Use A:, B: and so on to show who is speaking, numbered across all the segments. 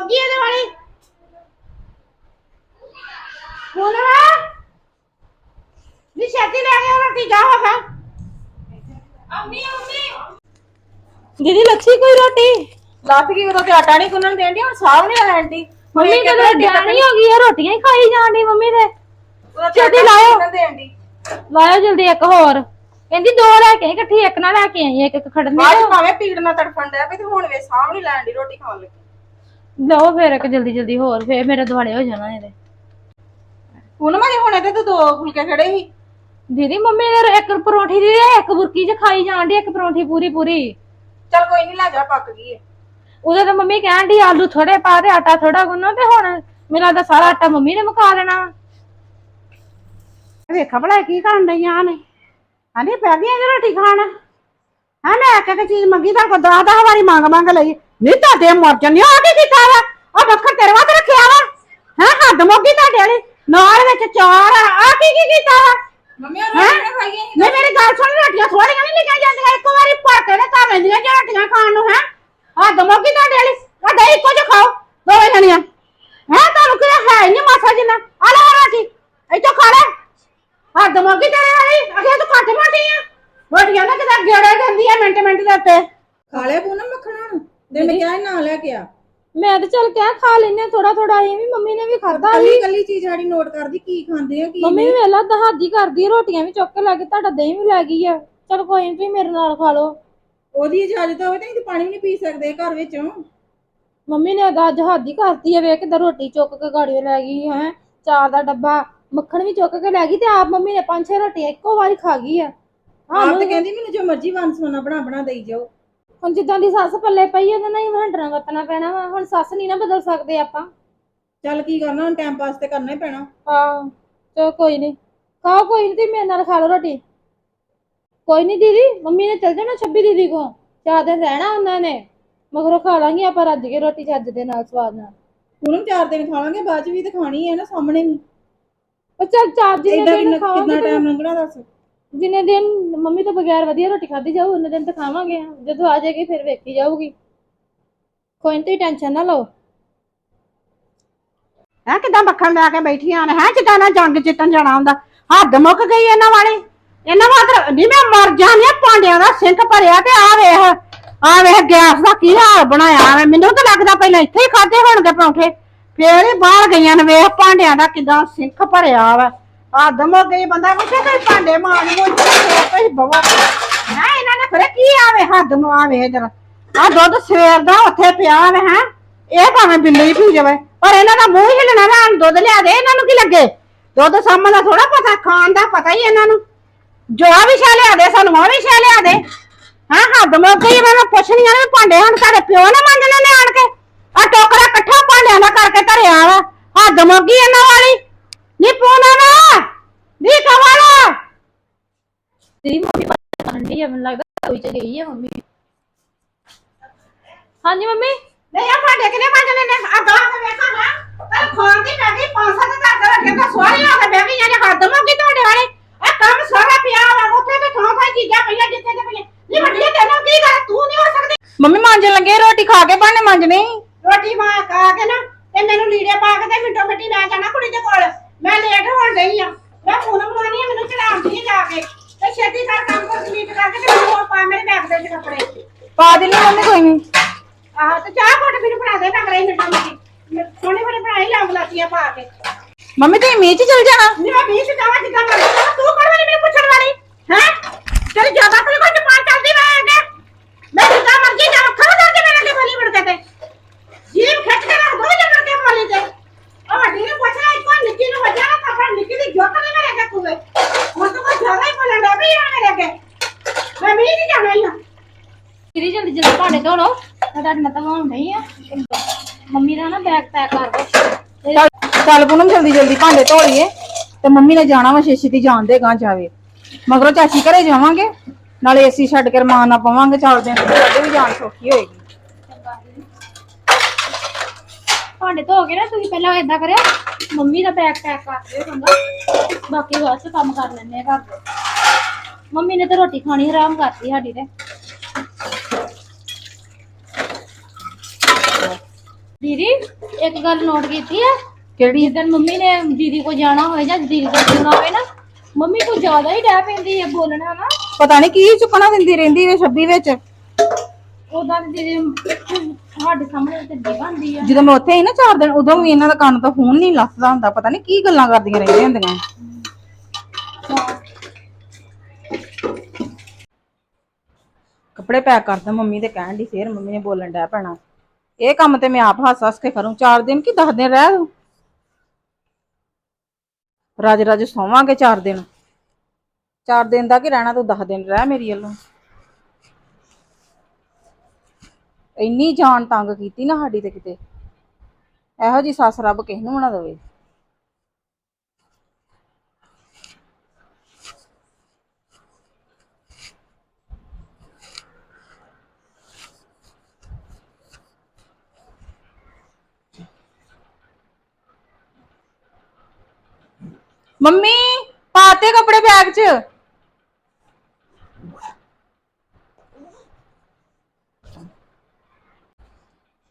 A: ਮੋਗੀ ਇਹਦੇ ਵਾਲੀ। ਬੋਲਣਾ ਨੀ ਛੇਤੀ ਲੈ ਕੇ ਰੋਟੀ ਜਾ ਹੋ ਖਾ
B: ਅੰਮੀ ਅੰਮੀ।
C: ਦੀਦੀ ਲੱਛੀ ਕੋਈ ਰੋਟੀ?
B: ਲੱਥ ਗਈ ਉਦੋਂ ਤੇ ਆਟਾ ਨਹੀਂ ਗੁੰਨਣ ਦੇਂਦੀ ਹੁਣ ਸਾਹ ਨਹੀਂ ਲੈਣ ਦੀ
C: ਮੰਮੀ ਤੇ ਡਿਆਣੀ ਹੋ ਗਈ ਆ ਰੋਟੀਆਂ ਹੀ ਖਾਈ ਜਾਂਦੀ ਮੰਮੀ ਦੇ। ਛੇਤੀ ਲਾਇਓ। ਲਾਇਆ ਜਲਦੀ ਇੱਕ ਹੋਰ। ਕਹਿੰਦੀ ਦੋ ਲੈ ਕੇ ਇਕੱਠੀ ਇੱਕ ਨਾ ਲੈ ਕੇ ਆਈ ਇੱਕ ਇੱਕ ਖੜਨ
B: ਬਾਅਦ
C: ਦੀ
B: ਭਾਵੇਂ ਪੀੜ ਨਾਲ ਤੜਫਣ ਡਿਆ ਵੀ ਤੇ ਹੁਣ ਵੇ ਸਾਹ ਨਹੀਂ ਲੈਣ ਦੀ ਰੋਟੀ ਖਾਣ ਲੱਗੀ।
C: ਲਓ ਫੇਰ ਇੱਕ ਜਲਦੀ ਜਲਦੀ ਹੋਰ ਫੇਰ ਮੇਰੇ ਦੁਆਲੇ ਹੋ ਜਾਣਾ ਇਹਦੇ।
B: ਹੁਣ ਮੈਂ ਹੁਣੇ ਤੇ ਤੂੰ ਦੋ ਫੁਲਕੇ ਖੜੇ ਸੀ।
C: ਦੀਦੀ ਮੰਮੀ ਨੇ ਇੱਕ ਪਰੌਂਠੀ ਦੀ ਇੱਕ ਬੁਰਕੀ ਚ ਖਾਈ ਜਾਂਦੀ ਇੱਕ ਪਰੌਂਠੀ ਪੂਰੀ ਪੂਰੀ।
B: ਚੱਲ ਕੋਈ ਨਹੀਂ ਲੈ ਜਾ ਪੱਕ ਗਈ ਹੈ
C: ਉਹਦੇ ਤਾਂ ਮੰਮੀ ਕਹਿਣ ਦੀ ਆਲੂ ਥੋੜੇ ਪਾ ਤੇ ਆਟਾ ਥੋੜਾ ਗੁੰਨੋ ਤੇ ਹੁਣ ਮੇਰਾ ਤਾਂ ਸਾਰਾ ਆਟਾ ਮੰਮੀ ਨੇ ਮੁਕਾ ਲੈਣਾ ਵਾ।
A: ਵੇਖਾ ਭਲਾ ਕੀ ਕਰਨ ਡਈਆਂ ਨੇ। ਆਂਦੀ ਪੈ ਗਈਆਂ ਜੀ ਰੋਟੀ ਖਾਣ। ਹਾਂ ਮੈਂ ਇੱਕ ਇੱਕ ਚੀਜ਼ ਮੰਗੀ ਤਾਂ ਕੋ ਦਸ ਦਸ ਵਾਰੀ ਮੰਗ ਮੰਗ ਲਈ। ਨਹੀਂ ਤੁਹਾਡੇ ਮਰ ਜੰਨੇ ਆ ਕੀ ਕੀਤਾ ਵਾ? ਆ ਬੱਕਰ ਤੇਰੇ ਵਾਸਤੇ ਰੱਖਿਆ ਵਾ। ਹੈ ਹੱਦ ਮੋਗੀ ਤੁਹਾਡੇ ਵਾਲੀ। ਨਾਲ ਵਿੱਚ ਚਾਰ ਆ। ਆਹ ਕੀ ਕੀ ਕੀਤਾ ਵਾ?
B: ਮੰਮੀ?
A: ਨਹੀਂ ਮੇਰੀ ਗੱਲ ਸੁਣ ਰੋਟੀਆਂ ਥੋੜੀਆਂ ਨਹੀਂ ਲਿਖੀਆਂ ਜਾਂਦੀਆਂ। ਇੱਕ ਵਾਰੀ ਭਰ ਕੇ ਤੇ ਤਾਂ ਲੈਂਦੀਆਂ ਜੇ ਰੋਟੀਆਂ ਖਾਣ ਨੂੰ ਹੈ? ਆ ਦਮੋਗੀ ਤੁਹਾਡੇ ਵਾਲੀ। ਵੱਡੇ ਇੱਕੋ ਜਿਹਾ ਖਾਓ ਦੋਵੇਂ ਜਣੀਆਂ। ਹੈ ਤੁਹਾਨੂੰ ਕਿਹਾ ਹੈ ਨਹੀਂ ਮਾਸਾ ਜਿੰਨਾ। ਆ ਲੈ ਰੋਟੀ ਇੱਥੋਂ ਖਾ ਲੈ। ਆ ਦਮੋਗੀ ਤੇਰੇ ਵਾਲੀ। ਅਗੇ ਤੂੰ ਘੱਟ ਮੋਟੀ ਆ। ਰੋਟੀਆਂ ਨਾ ਕਿਤੇ ਗੇੜੇ ਦਿੰਦੀ ਆ ਮਿੰਟ ਮਿੰਟ ਦੇ ਉੱਤੇ।
B: ਖਾ ਨੂੰ ਦੇ ਮੈਂ ਕਿਹਾ ਸੀ ਨਾ ਲੈ ਕੇ ਆ।
C: ਮੈਂ ਤਾਂ ਚੱਲ ਕਹਿ ਖਾ ਲੈਨੇ ਥੋੜਾ ਥੋੜਾ ਇਹ ਵੀ ਮੰਮੀ ਨੇ ਵੀ ਖਾਦਾ
B: ਕੱਲੀ ਕੱਲੀ ਚੀਜ਼ ਸਾਡੀ ਨੋਟ ਕਰਦੀ ਕੀ ਖਾਂਦੇ ਆ ਕੀ
C: ਮੰਮੀ ਵੀ ਵੇਲਾ ਦਹਾਦੀ ਕਰਦੀ ਆ, ਰੋਟੀਆਂ ਵੀ ਚੁੱਕ ਕੇ ਲੈ ਕੇ ਤੁਹਾਡਾ ਦਹੀਂ ਵੀ ਲੈ ਗਈ ਆ। ਚਲ ਕੋਈ ਨੀ ਤੁਸੀਂ ਮੇਰੇ ਨਾਲ ਖਾ ਲਓ।
B: ਉਹਦੀ ਇਜਾਜ਼ਤ ਹੋਵੇ ਤਾਂ ਅਸੀਂ ਪਾਣੀ ਵੀ ਨਹੀਂ ਪੀ ਸਕਦੇ ਘਰ ਵਿੱਚੋਂ।
C: ਮੰਮੀ ਨੇ ਤਾਂ ਅੱਜ ਹੱਦ ਹੀ ਕਰਤੀ ਆ ਵੇਖ ਕਿਦਾਂ ਰੋਟੀ ਚੁੱਕ ਕੇ ਗਾੜੀਓ ਲੈ ਗਈ ਹੈ। ਚਾਰ ਦਾ ਡੱਬਾ ਮੱਖਣ ਵੀ ਚੁੱਕ ਕੇ ਲੈ ਗਈ ਤੇ ਆਪ ਮੰਮੀ ਨੇ ਪੰਜ ਛੇ ਰੋਟੀਆਂ ਇੱਕੋ ਵਾਰੀ ਖਾ ਗਈ ਆ। ਹਾਂ
B: ਆਪ ਤੇ ਕਹਿੰਦੀ ਮੈਨੂੰ ਜੋ ਮਰਜ਼ੀ ਵੰਨ ਸਵੰਨਾ ਬਣਾ ਬਣਾ ਦੇਈ ਜਾਓ।
C: ਹੁਣ ਜਿੱਦਾਂ ਦੀ ਸੱਸ ਪੱਲੇ ਪਈ ਉਹਦੇ ਨਾਲ ਹੀ ਹੰਡਣਾ ਵਰਤਣਾ ਪੈਣਾ ਵਾ। ਹੁਣ ਸੱਸ ਨਹੀਂ ਨਾ ਬਦਲ ਸਕਦੇ ਆਪਾਂ।
B: ਚੱਲ ਕੀ ਕਰਨਾ ਹੁਣ ਟਾਈਮ ਪਾਸ ਤੇ ਕਰਨਾ ਹੀ ਪੈਣਾ।
C: ਹਾਂ ਚਲੋ ਕੋਈ ਨਹੀਂ ਖਾਓ ਕੋਈ ਨਹੀਂ ਤੇ ਮੇਰੇ ਨਾਲ ਖਾ ਲਓ ਰੋਟੀ। ਕੋਈ ਨਹੀਂ ਦੀਦੀ ਮੰਮੀ ਨੇ ਚੱਲ ਜਾਣਾ ਛੱਬੀ ਦੀਦੀ ਕੋ ਚਾਰ ਦਿਨ ਰਹਿਣਾ ਉਹਨਾਂ ਨੇ। ਮਗਰੋਂ ਖਾ ਲਾਂਗੇ ਆਪਾਂ ਰੱਜ ਕੇ ਰੋਟੀ ਚੱਜ ਦੇ ਨਾਲ ਸਵਾਦ ਨਾਲ।
B: ਪੂਨਮ ਚਾਰ ਦਿਨ ਖਾ ਲਾਂਗੇ ਬਾਅਦ ਚ ਵੀ ਤੇ ਖਾਣੀ ਹੈ ਨਾ ਸਾਹਮਣੇ ਵੀ।
C: ਪਰ ਚੱਲ ਚਾਰ
B: ਏਦਾਂ
C: ਦਿਨ
B: ਕਿੰਨਾ ਟਾਈਮ ਲੰਘਣਾ ਦੱਸ?
C: ਜਿੰਨੇ ਦਿਨ ਮੰਮੀ ਤੋਂ ਬਗੈਰ ਵਧੀਆ ਰੋਟੀ ਖਾਧੀ ਜਾਊ ਉਹਨੇ ਦਿਨ ਤਾਂ ਖਾਵਾਂਗੇ ਜਦੋਂ ਆ ਜਾਏਗੀ, ਫਿਰ ਵੇਖੀ ਜਾਊਗੀ। ਕੋਈ ਨੀ, ਤੁਸੀਂ ਟੈਨਸ਼ਨ ਨਾ ਲਓ।
A: ਹੈ, ਕਿਦਾਂ ਮੱਖਣ ਲੈ ਕੇ ਬੈਠੀਆਂ ਨੇ? ਹੈ ਕਿਦਾਂ ਨਾ ਜੰਗ ਜਿੱਤਣ ਜਾਣਾ ਹੁੰਦਾ। ਹੱਦ ਮੁੱਕ ਗਈ ਇਹਨਾਂ ਵਾਲੀ। ਇਹਨਾਂ ਵਾਸਤੇ ਨਹੀਂ, ਮੈਂ ਮਰ ਜਾਣੀ ਆ, ਭਾਂਡਿਆਂ ਦਾ ਸਿੰਕ ਭਰਿਆ ਤੇ ਆ ਵੇਖ। ਆ ਵੇਖ, ਗੈਸ ਦਾ ਕੀ ਹਾਲ ਬਣਾਇਆ ਵੇ। ਮੈਨੂੰ ਤਾਂ ਲੱਗਦਾ ਪਹਿਲਾਂ ਇੱਥੇ ਹੀ ਖਾਦੇ ਹੋਣਗੇ ਪਰੌਂਠੇ। ਫੇਰ ਹੀ ਬਾਹਰ ਗਈਆਂ ਨੇ, ਵੇਖ, ਭਾਂਡਿਆਂ ਦਾ ਕਿਦਾਂ ਸਿੰਕ ਭਰਿਆ ਵਾ। ਹੱਦ ਮੁੱਕ ਗਈ ਬੰਦਾ ਪੁੱਛੇ ਕੋਈ ਭਾਂਡੇ ਮਾਣ ਨੂੰ ਕੋਈ ਬਵਾ ਹੈ ਇਹਨਾਂ ਨੇ ਫਿਰ ਕੀ ਆਵੇ, ਹੱਦ ਨੂੰ ਆਵੇ ਜਰਾ। ਆ ਦੁੱਧ ਸਵੇਰ ਦਾ ਉੱਥੇ ਪਿਆ ਵੇ ਹੈ, ਇਹ ਭਾਵੇਂ ਬਿੱਲੀ ਪੀ ਜਾਵੇ, ਪਰ ਇਹਨਾਂ ਦਾ ਮੂੰਹ ਹਿੱਲਣਾ ਨਾ ਦੁੱਧ ਲਿਆ ਦੇ, ਇਹਨਾਂ ਨੂੰ ਕੀ ਲੱਗੇ? ਦੁੱਧ ਸਾਹਮਣੇ ਦਾ ਥੋੜਾ ਪਤਾ, ਖਾਣ ਦਾ ਪਤਾ ਹੀ ਇਹਨਾਂ ਨੂੰ। ਜੋ ਵੀ ਸ਼ਾ ਲਿਆ ਦੇ, ਸਾਨੂੰ ਉਹ ਵੀ ਸ਼ਾ ਲਿਆ ਦੇ। ਹਾਂ, ਹੱਦ ਮੁੱਕ ਗਈ ਮੈਂ ਪੁੱਛਣੀ ਨੇ ਭਾਂਡੇ, ਹੁਣ ਤੁਹਾਡੇ ਪਿਓ ਨੇ ਮੰਗਣੇ ਨੇ ਆਣ ਕੇ। ਆ ਟੋਕਰਾ ਇਕੱਠਾ ਭਾਂਡਿਆਂ ਦਾ ਕਰਕੇ ਧਰਿਆ ਵਾ। ਹੱਦ ਮੁੱਕ ਗਈ ਇਹਨਾਂ ਵਾਲੀ। ਨੀ ਪੂਨਾ ਨਾ ਨੀ ਕਵਾਲਾ
C: ਤੇਰੀ ਮੰਮੀ ਕਰਨੀ ਆ ਮੈਨੂੰ ਲੱਗਦਾ ਕੋਈ ਚ ਗਈ ਆ ਮੰਮੀ। ਹਾਂਜੀ ਮੰਮੀ?
A: ਨਹੀਂ ਆ ਭਾਂਡੇ ਕਿਨੇ ਮੰਗਣੇ ਨੇ ਆ? ਗਾਹ ਕੇ ਵੇਖਾਂ ਨਾ। ਪਰ ਖਾਣ ਦੀ ਪੈ ਗਈ ਪੰਜ ਸੱਤ ਘਰ ਦੇ ਅੱਗੇ ਤਾਂ ਸਵਾਰੀ ਆ ਕੇ ਬਹਿ ਗਈਆਂ ਨੇ ਹੱਦ ਮੁੱਕ ਗਈ ਤੁਹਾਡੇ ਵਾਲੇ। ਆ ਕੰਮ ਸਾਰਾ ਪਿਆ ਵਾ ਉੱਥੇ ਤੇ ਥਾਂ ਥਾਂ ਚੀਜ਼ਾਂ ਪਈਆਂ ਜਿੱਥੇ ਤੇ ਪਈਆਂ। ਨੀ ਵੱਡੀਏ ਤੈਨੂੰ ਕੀ ਕਰ ਤੂੰ ਨਹੀਂ ਹੋ ਸਕਦੀ।
B: ਮੰਮੀ ਮਾਂਜਣ ਲੱਗੇ ਰੋਟੀ ਖਾ ਕੇ ਭਾਂਡੇ ਮਾਂਜਣੇ।
A: ਰੋਟੀ ਮਾਂ ਖਾ ਕੇ ਨਾ ਤੇ ਮੈਨੂੰ ਲੀੜੇ ਪਾ ਕੇ ਤੇ ਮਿੰਟੋ ਮਿੰਟੀ ਲੈ ਜਾਣਾ ਕੁੜੀ ਦੇ ਕੋਲ। ਮੈਂ ਲੇਟ ਹੋਣ ਡਈ ਆ। ਮੈਂ ਫੋਨ ਬਣਾਉਣੀ ਆ ਮੈਨੂੰ ਚੜਾਉਂਦੀ ਆ ਜਾ ਕੇ। ਤੇ ਛੇਤੀ ਕਰ ਕੰਮ ਕਰ ਸਲੀਟ ਕਰਕੇ ਤੇ ਮੈਨੂੰ ਉਹ ਪਾ ਮੇਰੇ ਬੈਗ ਦੇ ਵਿੱਚ ਕੱਪੜੇ।
B: ਪਾ ਦਿੰਨੀ ਮੰਮੀ ਕੋਈ ਨਹੀਂ
A: ਆਹ ਤੇ ਚਾਹ ਘੁੱਟ ਮੈਨੂੰ ਬਣਾ ਦੇ ਟੰਗਰੇ ਮਿੰਟੋ ਮਿੰਟੀ ਸੋਹਣੀ ਬਣੀ ਬਣਾਈ ਲੰਗ ਲਾਤੀਆਂ ਪਾ ਕੇ।
B: ਮੰਮੀ ਤੁਸੀਂ ਮੀਂਹ ਚ ਚਲ ਜਾਣਾ?
A: ਨਹੀਂ ਮੈਂ ਵੀਹ ਜਾਵਾਂ ਜਿੱਦਾਂ ਮਰਜ਼ੀ ਜਾਵਾਂ, ਤੂੰ ਵਾਲੀ ਮੈਨੂੰ ਪੁੱਛਣ ਵਾਲੀ ਹੈ ਤੇਰੀ ਜ਼ਿਆਦਾ ਕੋਈ ਕੋਈ ਜ਼ਬਾਨ ਚੱਲਦੀ ਮੈਂ ਅੱਗੇ ਮੈਂ ਜਿੱਦਾਂ ਮਰਜ਼ੀ ਜਾਵਾਂ ਖਬਰਦਾਰ ਜੇ ਮੇਰੇ ਅੱਗੇ ਬੋਲੀ ਮੁੜ ਕੇ ਤੇ ਜੀਭ ਖਿੱਚ ਕੇ ਰੱਖ ਦੋ ਜੇ ਮੁੜ ਕੇ ਬੋਲੀ ਤੇ ਉਹ ਵੱਡੀ ਨੂੰ ਪੁੱਛਣਾ ਇੱਕੋ ਨਿੱਕੀ ਨੂੰ ਵਜਾ ਨਾ ਤਾਂ ਨਿੱਕੀ ਦੀ ਜੁੱਤ ਨਹੀਂ ਮੇਰੇ ਅੱਗੇ ਕੂਵੇ ਹੁਣ ਤੂੰ ਕੋਈ ਜ਼ਿਆਦਾ ਹੀ ਬੋਲਣ ਲੱਗ ਪਈ ਆ ਮੇਰੇ ਅੱਗੇ ਮੈਂ ਵੀ ਨਹੀਂ ਜਾਣਾ ਹੀ
C: ਦੀਦੀ ਜਲਦੀ ਜਲਦੀ ਭਾਂਡੇ ਧੋ ਲਓ ਮੈਂ ਤੁਹਾਡੇ ਨਾਲ ਧਵਾਉਣ ਨਹੀਂ ਆ ਮੰਮੀ ਦਾ ਨਾ ਬੈਗ ਪੈਕ ਕਰ ਦੋ।
B: ਚੱਲ ਚੱਲ ਪੂਨਮ ਜਲਦੀ ਜਲਦੀ ਭਾਂਡੇ ਧੋ ਲਈਏ। ਤੇ ਮੰਮੀ ਨੇ ਜਾਣਾ ਵਾ ਛੇਤੀ ਦੀ ਜਾਣ ਦੇ ਗਾਂ ਜਾਵੇ। ਮਗਰੋਂ ਚਾਚੀ ਘਰੇ ਜਾਵਾਂਗੇ। ਨਾਲੇ ਏਸੀ ਛੱਡ ਕੇ ਰਮਾਨ ਨਾ ਪਵਾਂਗੇ ਚੱਲਦੇ ਆਂ ਤੇ ਵੀ ਜਾਣ ਸੌਖੀ ਹੋਏਗੀ।
C: ਭਾਂਡੇ ਧੋ ਕੇ ਨਾ ਤੁਸੀਂ ਪਹਿਲਾਂ ਏਦਾਂ ਕਰਿਓ ਮੰਮੀ ਦਾ ਬੈਗ ਪੈਕ ਕਰ ਦਿਓ ਚੰਗਾ ਬਾਕੀ ਚ ਕੰਮ ਕਰ ਲੈਣੇ ਆ ਘਰ ਦੇ। ਮੰਮੀ ਨੇ ਤਾਂ ਰੋਟੀ ਖਾਣੀ ਹਰਾਮ ਕਰਤੀ ਸਾਡੀ ਤੇ। ਦੀਦੀ ਇੱਕ ਗੱਲ ਨੋਟ ਕੀਤੀ ਆ?
B: ਕਿਹੜੀ?
C: ਜਿੱਦਣ ਮੰਮੀ ਨੇ ਦੀਦੀ ਕੋ ਜਾਣਾ ਹੋਵੇ ਜਾਂ ਦੀਦੀ ਕੋ ਜਾਣਾ ਹੋਵੇ ਨਾ ਮੰਮੀ ਕੋ ਜ਼ਿਆਦਾ ਹੀ ਡੈ ਪੈਂਦੀ ਹੈ ਬੋਲਣਾ ਨਾ।
B: ਪਤਾ ਨਹੀਂ ਕੀ ਚੁੱਕਣਾ ਦਿੰਦੀ ਰਹਿੰਦੀ ਵੇ 26 ਵਿੱਚ।
C: ਉਦਾਂ ਦੀ ਦੀਦੀ ਸਾਡੇ ਸਾਹਮਣੇ ਤੇ ਦੀ ਬਣਦੀ ਆ।
B: ਜਦੋਂ ਮੈਂ ਉੱਥੇ ਸੀ ਨਾ 4 ਦਿਨ ਉਦੋਂ ਵੀ ਇਹਨਾਂ ਦਾ ਕੰਨ ਤੋਂ ਫੋਨ ਨਹੀਂ ਲੱਥਦਾ ਹੁੰਦਾ ਪਤਾ ਨਹੀਂ ਕੀ ਗੱਲਾਂ ਕਰਦੀਆਂ ਰਹਿੰਦੀਆਂ ਹੁੰਦੀਆਂ। ਕੱਪੜੇ ਪੈਕ ਕਰਦਾ ਮੰਮੀ ਦੇ ਕਹਿਣ ਦੀ ਫੇਰ ਮੰਮੀ ਨੇ ਬੋਲਣ ਡਿਆ ਪੈਣਾ। ਇਹ ਕੰਮ ਤੇ ਮੈਂ ਆਪ ਹੱਸ ਹੱਸ ਕੇ ਕਰੂੰ। 4 ਦਿਨ ਕੀ 10 ਦਿਨ ਰਹਿ ਦੂੰ? ਰਾਜ ਰਾਜ ਸੋਵਾਂਗੇ 4 ਦਿਨ। 4 ਦਿਨ ਦਾ ਕੀ ਰਹਿਣਾ ਤੂੰ? 10 ਦਿਨ ਰਹਿ ਮੇਰੀ ਵੱਲੋਂ। ਇੰਨੀ ਜਾਨ ਤੰਗ ਕੀਤੀ ਨਾ ਸਾਡੀ ਤੇ ਕਿਤੇ। ਇਹੋ ਜੀ ਸੱਸ ਰੱਬ ਕਿਸ ਨੂੰ ਨਾ ਦੇਵੇ। ਮੰਮੀ ਪਾਤੇ ਕੱਪੜੇ ਬੈਗ 'ਚ।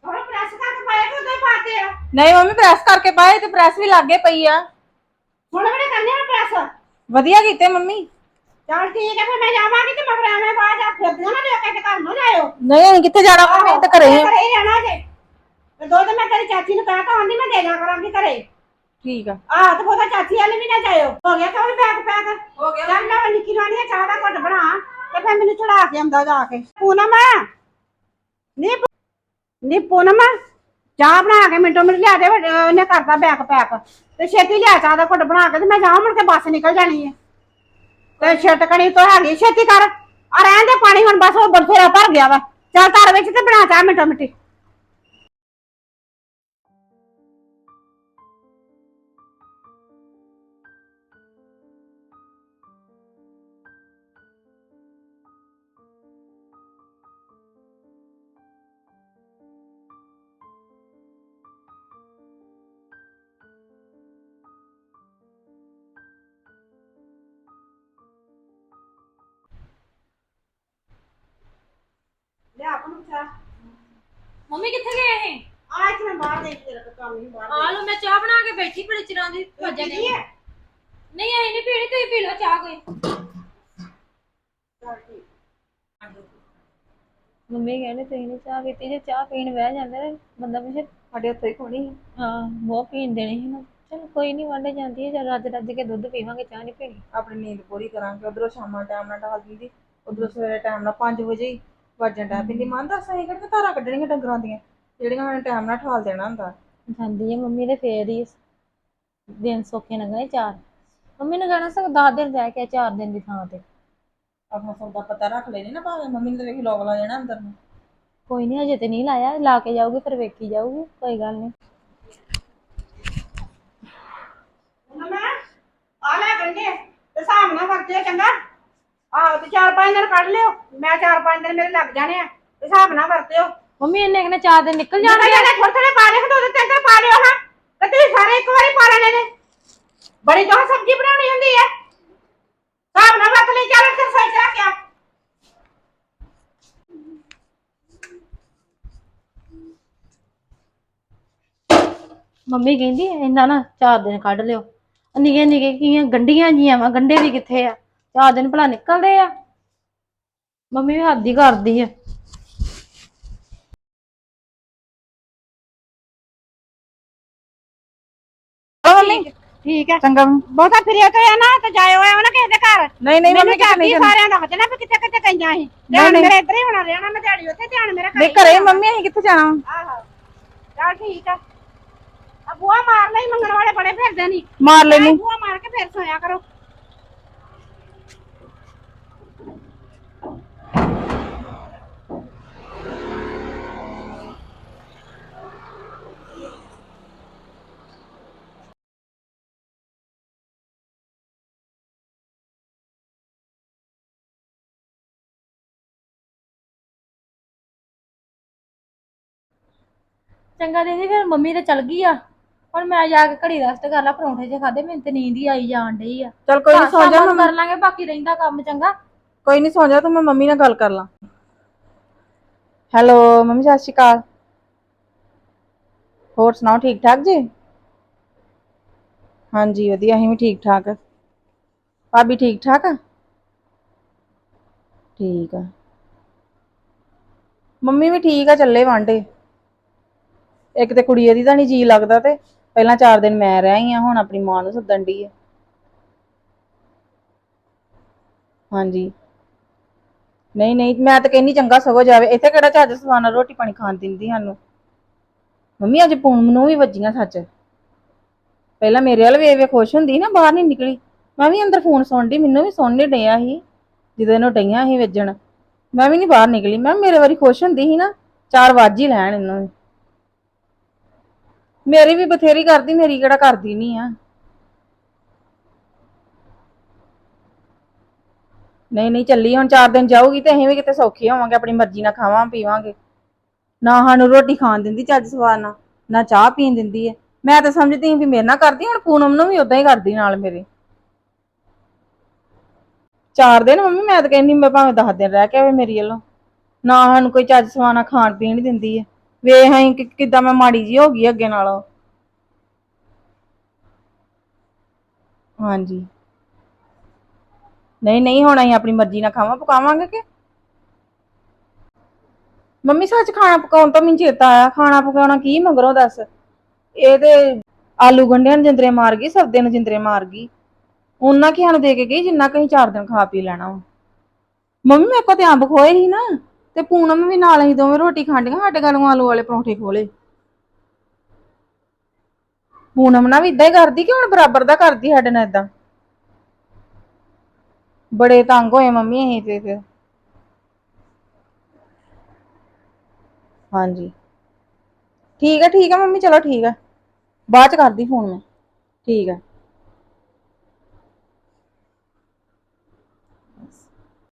A: ਹੋਰ ਪ੍ਰੈਸ ਕਰਕੇ ਪਾਇਆ ਕਿ ਉਦੋਂ ਹੀ ਪਾਤੇ ਆ?
B: ਨਹੀਂ ਮੰਮੀ ਪ੍ਰੈਸ ਕਰਕੇ ਪਾਏ ਤੇ ਪ੍ਰੈਸ ਵੀ ਲੱਗੇ ਪਈ ਆ।
A: ਹੁਣ ਬੜੇ ਕਰਨੇ ਆ ਪ੍ਰੈਸ
B: ਵਧੀਆ ਕੀਤੇ ਮੰਮੀ।
A: ਚਲ ਠੀਕ ਹੈ ਫਿਰ ਮੈਂ ਜਾਵਾਂਗੀ ਤੇ ਮਗਰ ਐਵੇਂ ਬਾਅਦ ਆ ਫਿਰ ਨਾ ਦੇ ਕੇ ਘਰ ਨੂੰ ਜਾਇਓ।
B: ਨਹੀਂ ਅਸੀਂ ਕਿੱਥੇ ਜਾਣਾ ਅਸੀਂ ਤਾਂ ਘਰੇ ਆ।
A: ਘਰੇ ਹੀ ਰਹਿਣਾ ਜੇ। ਤੇ ਦੋ ਤੇ ਮੈਂ ਤੇਰੀ ਚਾਚੀ ਨੂੰ ਕਹਿ ਤਾ ਆਂਦੀ ਮੈਂ ਦੇ ਜਾ ਕਰਾਂਗੀ ਘਰੇ।
B: ਠੀਕ ਆ।
A: ਆਹ ਤੇ ਉਹਦਾ ਚਾਚੀ ਵਾਲੇ ਵੀ ਨਾ ਜਾਇਓ। ਹੋ ਗਿਆ ਤਾਂ ਬੈਗ ਪੈਕ ਹੋ ਗਿਆ। ਚੱਲ ਮੈਂ ਨਿੱਕੀ ਰਾਣੀ ਚਾਹ ਦਾ ਘੁੱਟ ਬਣਾ ਤੇ ਫਿਰ ਮੈਨੂੰ ਚੜਾ ਕੇ ਆਉਂਦਾ ਜਾ ਕੇ। ਪੂਨਮ ਨੀ ਪੂ- ਨੀ ਪੂਨਮ ਚਾਹ ਬਣਾ ਕੇ ਮਿੰਟੋ ਮਿੰਟ ਲਿਆ ਦੇ ਵੱਡ- ਉਹਨੇ ਕਰਦਾ ਬੈਗ ਪੈਕ। ਤੇ ਛੇਤੀ ਲਿਆ ਚਾਹ ਦਾ ਘੁੱਟ ਬਣਾ ਕੇ ਤੇ ਮੈਂ ਜਾਵਾਂ ਮੁੜ ਕੇ ਬੱਸ ਨਿਕਲ ਜਾਣੀ ਹੈ ਤੇ ਛਟਕਣੀ ਤੋਂ ਹੈਗੀ ਛੇਤੀ ਕਰ। ਆ ਰਹਿਣ ਦੇ ਪਾਣੀ ਹੁਣ ਬਸ ਉਹ ਬਰਫੇਰਾ ਭਰ ਗਿਆ ਵਾ। ਚੱਲ ਧਰ ਵਿੱਚ ਤੇ ਬਣਾ ਚਾਹ ਮਿੰਟੋ ਮਿੰਟੀ। ਚਾਹ
C: ਮੰਮੀ ਕਿੱਥੇ ਗਏ ਇਹ?
A: ਆ ਇੱਥੇ ਮੈਂ ਬਾਹਰ ਦੇਖ ਰੱਖ ਕੰਮ ਨਹੀਂ ਬਾਹਰ
C: ਆ ਲੋ ਮੈਂ ਚਾਹ ਬਣਾ ਕੇ ਬੈਠੀ ਬੜੀ ਚਿਰਾਂ ਦੀ ਭੱਜਣ
A: ਦੇਖ ਹੈ?
C: ਨਹੀਂ ਆਈ ਨਹੀਂ ਪੀਣੀ ਤੁਸੀਂ ਪੀ ਲਓ ਚਾਹ ਕੋਈ। ਮੰਮੀ ਕਹਿੰਦੇ ਤੁਸੀਂ ਨਹੀਂ ਚਾਹ ਪੀਤੀ ਜੇ ਚਾਹ ਪੀਣ ਬਹਿ ਜਾਂਦੇ ਨੇ ਬੰਦਾ ਪਿੱਛੇ
B: ਸਾਡੇ ਉੱਥੇ ਹੀ ਖੋਣੀ
C: ਹਾਂ? ਬਹੁਤ ਪੀਣ ਦੇਣੀ ਸੀ ਨਾ। ਚਲ ਕੋਈ ਨਹੀਂ ਵਾਂਡੇ ਜਾਂਦੀ ਹੈ ਜਦ ਰੱਜ ਰੱਜ ਕੇ ਦੁੱਧ ਪੀਵਾਂਗੇ ਚਾਹ ਨਹੀਂ ਪੀਣੀ।
B: ਆਪਣੀ ਨੀਂਦ ਪੂਰੀ ਕਰਾਂਗੇ ਉਧਰੋਂ ਸ਼ਾਮਾਂ ਟਾਈਮ ਨਾਲ ਢਾਲ ਦਿੰਦੀ ਉਧਰੋਂ ਸਵੇਰੇ ਟਾਈਮ ਨਾਲ 5 ਵਜੇ ਹੀ ਵੱਜਣ ਟਾਈਮ ਪਿੰਦੀ ਮਨ ਦੱਸ ਅਸੀਂ ਕਿਹੜੇ ਧਾਰਾਂ ਕੱਢਣੀਆਂ ਡੰਗਰਾਂ ਦੀਆਂ? ਜਿਹੜੀਆਂ ਉਹਨਾਂ ਟਾਈਮ ਨਾਲ ਠਾਲ ਦੇਣਾ ਹੁੰਦਾ।
C: ਜਾਂਦੀ ਹੈ ਮੰਮੀ ਦੇ ਫੇਰ ਹੀ ਦਿਨ ਸੌਖੇ ਲੰਘਣੇ ਚਾਰ। ਮੰਮੀ ਨੇ ਕਹਿਣਾ ਸਕ 10 ਦਿਨ ਰਹਿ ਕੇ ਚਾਰ ਦਿਨ ਦੀ ਥਾਂ ਤੇ।
B: ਆਪਣਾ ਸੌਦਾ ਪਤਾ ਰੱਖ ਲੈਣੀ ਨਾ ਭਾਵੇਂ। ਮੰਮੀ ਨੇ ਤੇ ਵੇਖੀ ਲੋਕ ਲਾ ਜਾਣਾ ਅੰਦਰ ਨੂੰ।
C: ਕੋਈ ਨਹੀਂ ਹਜੇ ਤੇ ਨਹੀਂ ਲਾਇਆ। ਲਾ ਕੇ ਜਾਊਗੀ ਫਿਰ ਵੇਖੀ ਜਾਊਗੀ। ਕੋਈ ਗੱਲ ਨਹੀਂ
A: ਮੈਂ ਆ ਲੈ ਗੰਡੇ ਤੇ ਨਾਲ ਵਰਤਿਓ ਚੰਗਾ। ਪੰਜ ਦਿਨ ਕੱਢ ਲਿਓ। ਮੈਂ ਚਾਰ ਪੰਜ ਦਿਨ ਮੇਰੇ ਲੱਗ ਜਾਣੇ ਆ। ਹਿਸਾਬ ਨਾਲ ਵਰਤਿਓ।
C: ਮੰਮੀ ਇੰਨੇ ਕਿਨੇ ਚਾਰ ਦਿਨ ਨਿਕਲ
A: ਜਾਣਾ
C: ਜਾਣਗੇ
A: ਜਾਣਾ ਥੋੜੇ ਥੋੜੇ ਪਾ ਲਿਓ ਦੋ ਤਿੰਨ ਤਿੰਨ ਪਾ ਲਿਓ ਹਾਂ। ਤੇ ਤੁਸੀਂ ਸਾਰੇ ਇੱਕ ਵਾਰੀ ਪਾ ਲੈਣੇ ਨੇ। ਬੜੀ ਤੋਂ ਸਬਜ਼ੀ ਬਣਾਉਣੀ ਹੁੰਦੀ ਹੈ ਹਿਸਾਬ ਨਾਲ ਵਰਤ ਲਈ ਚੱਲ ਫਿਰ ਸਹੀ ਰੱਖ ਆ।
C: ਮੰਮੀ ਕਹਿੰਦੀ ਇੰਨਾ ਨਾ ਚਾਰ ਦਿਨ ਕੱਢ ਲਿਓ। ਨਿਗੇ ਨਿਗੇ ਕੀਆਂ ਗੰਡੀਆਂ ਜੀਆਂ ਵਾ ਗੰਡੇ ਵੀ ਕਿੱਥੇ ਆ? ਚਾਰ ਦਿਨ ਭਲਾ ਨਿਕਲਦੇ ਆ। ਮੰਮੀ ਵੀ ਹੱਦ ਹੀ ਕਰਦੀ ਆ।
B: ਮੰਮੀ?
A: ਠੀਕ ਹੈ
B: ਚੰਗਾ
A: ਬਹੁਤਾ ਫਿਰਿਆ ਤੇ ਆ ਨਾ ਤੇ ਜਾਇਓ ਐ ਨਾ ਕਿਸੇ ਦੇ ਘਰ।
B: ਨਹੀਂ ਨਹੀਂ
A: ਮੈਨੂੰ
B: ਮੰਮੀ ਕਿਤੇ ਨਹੀਂ
A: ਚਾਬੀ
B: ਜਾਣਾ।
A: ਸਾਰਿਆਂ ਦਾ ਹੱਥ ਨਾ ਵੀ ਕਿੱਥੇ ਕਿੱਥੇ ਗਈਆਂ ਸੀ। ਧਿਆਨ
B: ਨਹੀਂ।
A: ਮੇਰੇ ਇੱਧਰ ਹੀ ਹੋਣਾ ਰਹਿਣਾ ਮੈਂ ਦਿਹਾੜੀ ਉੱਥੇ ਧਿਆਨ ਮੇਰਾ
B: ਨਹੀਂ
A: ਘਰੇ ਹੀ
B: ਘਰੇ ਮੰਮੀ ਅਸੀਂ ਕਿੱਥੇ ਜਾਣਾ
A: ਆਹੋ। ਚੱਲ ਠੀਕ ਆ। ਆ ਬੂਆ ਮਾਰ ਲਈ ਮੰਗਣ ਵਾਲੇ ਬੜੇ ਫਿਰਦੇ ਨਹੀਂ
B: ਮਾਰ ਲੈਣੀ
A: ਬੂਆ ਮਾਰ ਕੇ ਫਿਰ ਸੋਇਆ ਕਰੋ।
C: ਚੰਗਾ ਦੀਦੀ ਫਿਰ ਮੰਮੀ ਤੇ ਚਲ ਗਈ ਆ। ਹੁਣ ਮੈਂ ਜਾ ਕੇ ਘੜੀ ਰੈਸਟ ਕਰ ਲਾ ਪਰੌਂਠੇ ਜੇ ਖਾਦੇ ਮੈਨੂੰ ਤੇ ਨੀਂਦ ਹੀ ਆਈ ਜਾਣ ਡਈ ਆ।
B: ਚਲ ਕੋਈ ਨਹੀਂ ਸੌ ਜਾ
C: ਕੰਮ ਕਰ ਲਾਂਗੇ ਬਾਕੀ ਰਹਿੰਦਾ ਕੰਮ ਚੰਗਾ।
B: ਕੋਈ ਨਹੀਂ ਸੌ ਜਾ ਤੂੰ ਮੈਂ ਮੰਮੀ ਨਾਲ ਗੱਲ ਕਰ ਲਾਂ। ਹੈਲੋ ਮੰਮੀ ਸਤਿ ਸ਼੍ਰੀ ਅਕਾਲ। ਹੋਰ ਸੁਣਾਓ ਠੀਕ ਠਾਕ ਜੀ? ਹਾਂਜੀ ਵਧੀਆ ਅਸੀਂ ਵੀ ਠੀਕ ਠਾਕ। ਭਾਬੀ ਠੀਕ ਠਾਕ? ਆ ਠੀਕ ਆ। ਮੰਮੀ ਵੀ ਠੀਕ ਆ ਚੱਲੇ ਵਾਂਡੇ ਇੱਕ ਤੇ ਕੁੜੀ ਇਹਦੀ ਤਾਂ ਨਹੀਂ ਜੀ ਲੱਗਦਾ ਤੇ ਪਹਿਲਾਂ 4 ਦਿਨ ਮੈਂ ਰਹਿ ਆਈ ਆ, ਹੁਣ ਆਪਣੀ ਮਾਂ ਨੂੰ ਸੱਦਣ ਦੀ ਆ। ਹਾਂਜੀ। ਨਹੀਂ ਨਹੀਂ, ਮੈਂ ਤਾਂ ਕਹਿੰਨੀ ਚੰਗਾ ਸਗੋਂ ਜਾਵੇ। ਇੱਥੇ ਕਿਹੜਾ ਚੱਜ ਸਵਾਨਾ ਰੋਟੀ ਪਾਣੀ ਖਾਣ ਦਿੰਦੀ ਸਾਨੂੰ? ਮੰਮੀ, ਅੱਜ ਪੂਨਮ ਨੂੰ ਵੀ ਵੱਜੀਆਂ ਸੱਚ। ਪਹਿਲਾਂ ਮੇਰੇ ਵੱਲ ਵੇਖ ਵੇਖ ਖੁਸ਼ ਹੁੰਦੀ ਸੀ ਨਾ, ਬਾਹਰ ਨਹੀਂ ਨਿਕਲੀ। ਮੈਂ ਵੀ ਅੰਦਰ ਫੋਨ ਸੁਣਦੀ ਮੈਨੂੰ ਵੀ ਸੁਣਨੇ ਡਿਆ ਸੀ, ਜਦੋਂ ਇਹਨੂੰ ਡਈਆਂ ਸੀ ਵੱਜਣ। ਮੈਂ ਵੀ ਨਹੀਂ ਬਾਹਰ ਨਿਕਲੀ। ਮੈਂ ਮੇਰੇ ਵਾਰੀ ਖੁਸ਼ ਹੁੰਦੀ ਸੀ ਨਾ, ਚਾਰ ਵੱਜ ਹੀ ਲੈਣ ਇਹਨੂੰ। ਵੀ। ਮੇਰੀ ਵੀ ਬਥੇਰੀ ਕਰਦੀ, ਮੇਰੀ ਕਿਹੜਾ ਕਰਦੀ ਨਹੀਂ ਆ। ਨਹੀਂ ਨਹੀਂ, ਚੱਲੀ, ਹੁਣ 4 ਦਿਨ ਜਾਊਗੀ ਤੇ ਅਸੀਂ ਵੀ ਕਿਤੇ ਸੌਖੇ ਹੋਵਾਂਗੇ, ਆਪਣੀ ਮਰਜ਼ੀ ਨਾਲ ਖਾਵਾਂ, ਪੀਵਾਂਗੇ। ਨਾ ਸਾਨੂੰ ਰੋਟੀ ਖਾਣ ਦਿੰਦੀ ਚੱਜ ਸਵਾਦ ਨਾਲ, ਨਾ ਚਾਹ ਪੀਣ ਦਿੰਦੀ ਹੈ ਮੈਂ ਤਾਂ ਸਮਝਦੀ ਸੀ ਵੀ ਮੇਰੇ ਨਾਲ ਕਰਦੀ, ਹੁਣ ਪੂਨਮ ਨੂੰ ਵੀ ਉਦਾਂ ਹੀ ਕਰਦੀ ਨਾਲ ਮੇਰੇ। ਚਾਰ ਦਿਨ ਮੰਮੀ, ਮੈਂ ਤਾਂ ਕਹਿੰਦੀ ਮੈਂ ਭਾਵੇਂ 10 ਦਿਨ ਰਹਿ ਕੇ ਆਵੇ ਮੇਰੀ ਵੱਲੋਂ। ਨਾ ਸਾਨੂੰ ਕੋਈ ਚੱਜ ਸਵਾਦ ਨਾਲ ਖਾਣ ਪੀਣ ਦਿੰਦੀ ਹੈ ਵੇਖ ਅਸੀਂ ਕਿੱਦਾਂ ਮੈਂ ਮਾੜੀ ਜੀ ਹੋ ਗਈ ਅੱਗੇ ਨਾਲੋਂ। ਹਾਂਜੀ। ਨਹੀਂ ਨਹੀਂ, ਹੁਣ ਅਸੀਂ ਆਪਣੀ ਮਰਜ਼ੀ ਨਾਲ ਖਾਵਾਂ, ਪਕਾਵਾਂਗੇ ਕਿ? ਮੰਮੀ, ਸੱਚ ਖਾਣਾ ਪਕਾਉਣ ਤੋਂ ਮੈਨੂੰ ਚੇਤਾ ਆਇਆ। ਖਾਣਾ ਪਕਾਉਣਾ ਕੀ ਮਗਰੋਂ ਦੱਸ? ਇਹ ਤੇ ਆਲੂ ਗੰਢਿਆਂ ਨੂੰ ਜਿੰਦਰੇ ਮਾਰ ਗਈ ਸਬਦੇ ਨੂੰ ਜਿੰਦਰੇ ਮਾਰ ਗਈ। ਉਹਨਾਂ ਕੀ ਸਾਨੂੰ ਦੇ ਕੇ ਗਈ, ਜਿੰਨਾ ਕਹੀਂ ਚਾਰ ਦਿਨ ਖਾ ਪੀ ਲੈਣਾ ਵਾ। ਮੰਮੀ, ਮੇਰੇ ਕੋਲ ਤੇ ਅੰਬ ਖੋਏ ਸੀ ਨਾ। ਤੇ ਪੂਨਮ ਵੀ ਨਾਲ ਅਸੀਂ ਦੋਵੇਂ ਰੋਟੀ ਖਾਂਡੀਆਂ ਸਾਡੇ ਗਲੋਂ ਆਲੂ ਵਾਲੇ ਪਰੌਂਠੇ ਖੋਲੇ। ਪੂਨਮ ਨਾਲ ਵੀ ਇਦਾਂ ਹੀ ਕਰਦੀ ਕਿ ਹੁਣ ਬਰਾਬਰ ਦਾ ਕਰਦੀ ਸਾਡੇ ਨਾਲ ਇਦਾਂ ਬੜੇ ਤੰਗ ਹੋਏ ਮੰਮੀ ਅਸੀਂ ਤੇ ਫਿਰ। ਹਾਂਜੀ। ਠੀਕ ਹੈ ਠੀਕ ਹੈ ਮੰਮੀ, ਚਲੋ ਠੀਕ ਹੈ ਬਾਅਦ ਚ ਕਰਦੀ ਫੋਨ ਮੈਂ। ਠੀਕ ਹੈ